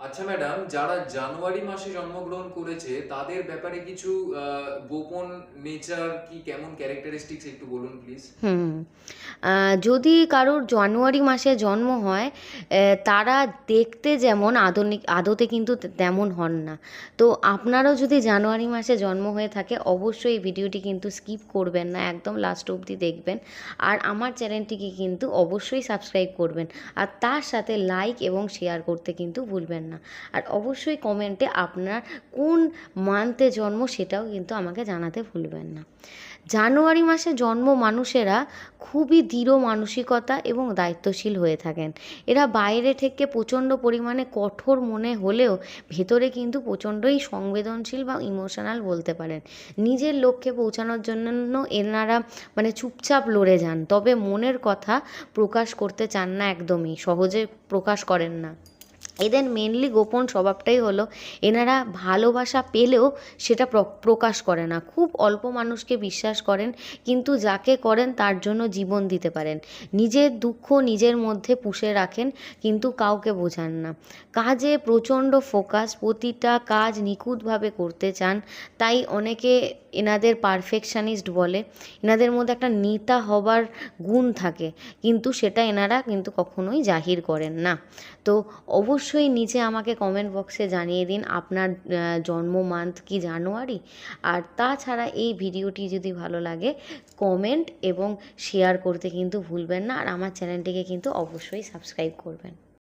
আচ্ছা ম্যাডাম, যারা জানুয়ারি মাসে জন্মগ্রহণ করেছে, তাদের ব্যাপারে কিছু গোপন নেচার কি, কেমন ক্যারেক্টারিস্টিক্স একটু বলুন প্লিজ হুম যদি কারোর জানুয়ারি মাসে জন্ম হয় তারা দেখতে যেমন আধুনিক, আদতে কিন্তু তেমন হন না। তো আপনারও যদি জানুয়ারি মাসে জন্ম হয়ে থাকে, অবশ্যই এই ভিডিওটি কিন্তু স্কিপ করবেন না, একদম লাস্ট অবধি দেখবেন। আর আমার চ্যানেলটিকে কিন্তু অবশ্যই সাবস্ক্রাইব করবেন। আর তার সাথে লাইক এবং শেয়ার করতে কিন্তু ভুলবেন না। আর অবশ্যই কমেন্টে আপনার কোন মান্থে জন্ম সেটাও কিন্তু আমাকে জানাতে ভুলবেন না। জানুয়ারি মাসে জন্ম মানুষেরা খুবই দৃঢ় মানসিকতা এবং দায়িত্বশীল হয়ে থাকেন। এরা বাইরে থেকে প্রচণ্ড পরিমাণে কঠোর মনে হলেও ভেতরে কিন্তু প্রচণ্ডই সংবেদনশীল বা ইমোশনাল বলতে পারেন। নিজের লক্ষ্যে পৌঁছানোর জন্য এনারা মানে চুপচাপ লড়ে যান, তবে মনের কথা প্রকাশ করতে চান না একদমই, সহজে প্রকাশ করেন না। এদের মেনলি গোপন স্বভাবটাই হলো, এনারা ভালোবাসা পেলেও সেটা প্র- প্রকাশ করে না। খুব অল্প মানুষকে বিশ্বাস করেন, কিন্তু যাকে করেন তার জন্য জীবন দিতে পারেন। নিজের দুঃখ নিজের মধ্যে পুষে রাখেন, কিন্তু কাউকে বোঝান না। কাজে প্রচণ্ড ফোকাস প্রতিটা কাজ নিখুঁতভাবে করতে চান, তাই অনেকে এনাদের পারফেকশানিস্ট বলে। এনাদের মধ্যে একটা নেতা হবার গুণ থাকে, কিন্তু সেটা এনারা কিন্তু কখনোই জাহির করেন না। তো অবশ্যই নিচে আমাকে কমেন্ট বক্সে জানিয়ে দিন আপনার জন্ম মান্থ কি জানুয়ারি। আর তাছাড়া এই ভিডিওটি যদি ভালো লাগে কমেন্ট এবং শেয়ার করতে কিন্তু ভুলবেন না। আর আমার চ্যানেলটিকে কিন্তু অবশ্যই সাবস্ক্রাইব করবেন।